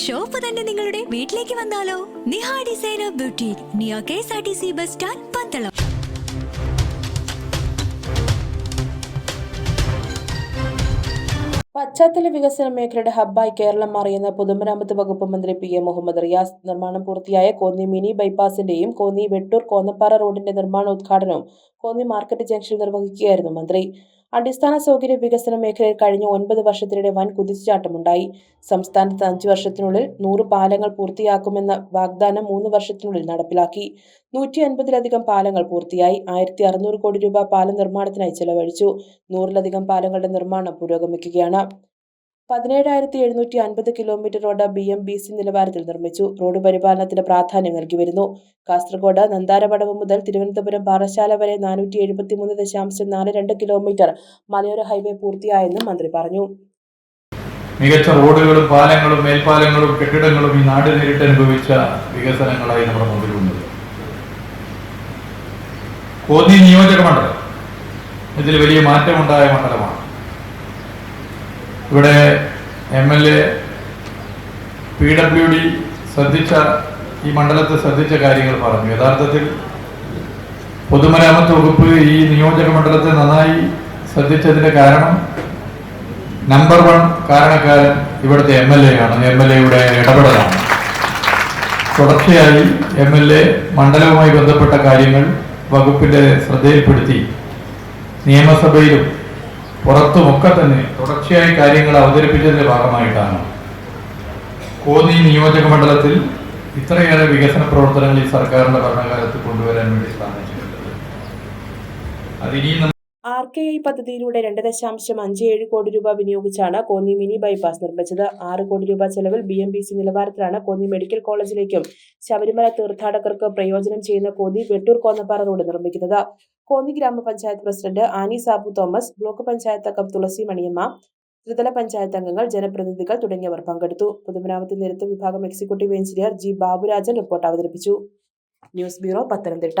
Shop തന്നെ നിങ്ങളുടെ വീട്ടിലേക്ക് വന്നാലോ? നിഹ ഡിസൈനർ ബ്യൂട്ടി നിയ K S R T C bus stand Pandalam. പശ്ചാത്തല വികസന മേഖലയുടെ ഹബ്ബായി കേരളം മാറിയെന്ന പൊതുമരാമത്ത് വകുപ്പ് മന്ത്രി പി എ മുഹമ്മദ് റിയാസ് നിർമ്മാണം പൂർത്തിയായ കോന്നി മിനി ബൈപ്പാസിന്റെയും കോന്നി വെട്ടൂർ കോന്നപ്പാറ റോഡിന്റെ നിർമ്മാണോദ്ഘാടനവും കോന്നി മാർക്കറ്റ് ജംഗ്ഷനിൽ നിർവഹിക്കുകയായിരുന്നു മന്ത്രി. അടിസ്ഥാന സൗകര്യ വികസന മേഖലയിൽ കഴിഞ്ഞ ഒൻപത് വർഷത്തിനിടെ വൻ കുതിച്ചുചാട്ടമുണ്ടായി. സംസ്ഥാനത്ത് അഞ്ചു വർഷത്തിനുള്ളിൽ നൂറ് പാലങ്ങൾ പൂർത്തിയാക്കുമെന്ന വാഗ്ദാനം മൂന്ന് വർഷത്തിനുള്ളിൽ നടപ്പിലാക്കി. നൂറ്റി അൻപതിലധികം പാലങ്ങൾ പൂർത്തിയായി. ആയിരത്തി അറുന്നൂറ് കോടി രൂപ പാലം നിർമ്മാണത്തിനായി ചെലവഴിച്ചു. നൂറിലധികം പാലങ്ങളുടെ നിർമ്മാണം പുരോഗമിക്കുകയാണ്. പതിനേഴായിരത്തി എഴുന്നൂറ്റി അൻപത് kilometre road B M B C നിലവാരത്തിൽ നിർമ്മിച്ചു. റോഡ് പരിപാലനത്തിന് പ്രാധാന്യം നൽകി വരുന്നു. കാസർഗോഡ് നന്താരപടവ് മുതൽ തിരുവനന്തപുരം പാറശാല വരെ നാനൂറ്റി എഴുപത്തി മൂന്ന് ദശാംശം നാല് രണ്ട് കിലോമീറ്റർ മലയോര ഹൈവേ പൂർത്തിയായെന്നും മന്ത്രി പറഞ്ഞു. മികച്ച റോഡുകളും പാലങ്ങളും മേൽപ്പാലങ്ങളും കെട്ടിടങ്ങളും ഈ നാട് നേരിട്ട് അനുഭവിച്ച വികസനങ്ങളായി നമ്മുടെ മുമ്പിലുണ്ട്. കോന്നി നിയോജക മണ്ഡലം. ഇതിൽ വലിയ മാറ്റമുണ്ടായ മണ്ഡലമാണ്. ഇവിടെ M L A P W D ശ്രദ്ധിച്ച ഈ മണ്ഡലത്തെ ശ്രദ്ധിച്ച കാര്യങ്ങൾ പറഞ്ഞു. യഥാർത്ഥത്തിൽ പൊതുമരാമത്ത് വകുപ്പ് ഈ നിയോജക മണ്ഡലത്തെ നന്നായി ശ്രദ്ധിച്ചതിന്റെ കാരണം നമ്പർ വൺ കാരണക്കാരൻ ഇവിടുത്തെ എം എൽ എ ആണ്. എം എൽ എയുടെ ഇടപെടലാണ്. തുടർച്ചയായി എം എൽ എ മണ്ഡലവുമായി ബന്ധപ്പെട്ട കാര്യങ്ങൾ വകുപ്പിന്റെ ശ്രദ്ധയിൽപ്പെടുത്തി. നിയമസഭയിലും പുറത്തുമൊക്കെ തന്നെ തുടർച്ചയായി കാര്യങ്ങൾ അവതരിപ്പിച്ചതിന്റെ ഭാഗമായിട്ടാണ്. കോന്നി നിയോജക മണ്ഡലത്തിൽ ഇത്രയേറെ വികസന പ്രവർത്തനങ്ങൾ ഈ സർക്കാരിന്റെ ഭരണകാലത്ത് കൊണ്ടുവരാൻ വേണ്ടി അതിനിയും നമ്മൾ ആർ കെ ഐ പദ്ധതിയിലൂടെ രണ്ട് ദശാംശം അഞ്ച് ഏഴ് കോടി രൂപ വിനിയോഗിച്ചാണ് കോന്നി മിനി ബൈപ്പാസ് നിർമ്മിച്ചത്. ആറ് കോടി രൂപ ചെലവിൽ ബി എം ബി സി നിലവാരത്തിലാണ് കോന്നി മെഡിക്കൽ കോളേജിലേക്കും ശബരിമല തീർത്ഥാടകർക്ക് പ്രയോജനം ചെയ്യുന്ന കോന്നി വെട്ടൂർ കോന്നപ്പാറ റോഡ് നിർമ്മിക്കുന്നത്. കോന്നി ഗ്രാമപഞ്ചായത്ത് പ്രസിഡന്റ് ആനി സാബു തോമസ് ബ്ലോക്ക് പഞ്ചായത്ത് അംഗം തുളസി മണിയമ്മ ത്രിതല പഞ്ചായത്ത് അംഗങ്ങൾ ജനപ്രതിനിധികൾ തുടങ്ങിയവർ പങ്കെടുത്തു. പൊതുമരാമത്ത് നിരത്ത് വിഭാഗം executive engineer G Baburajan report അവതരിപ്പിച്ചു. News bureau Pathanamthitta.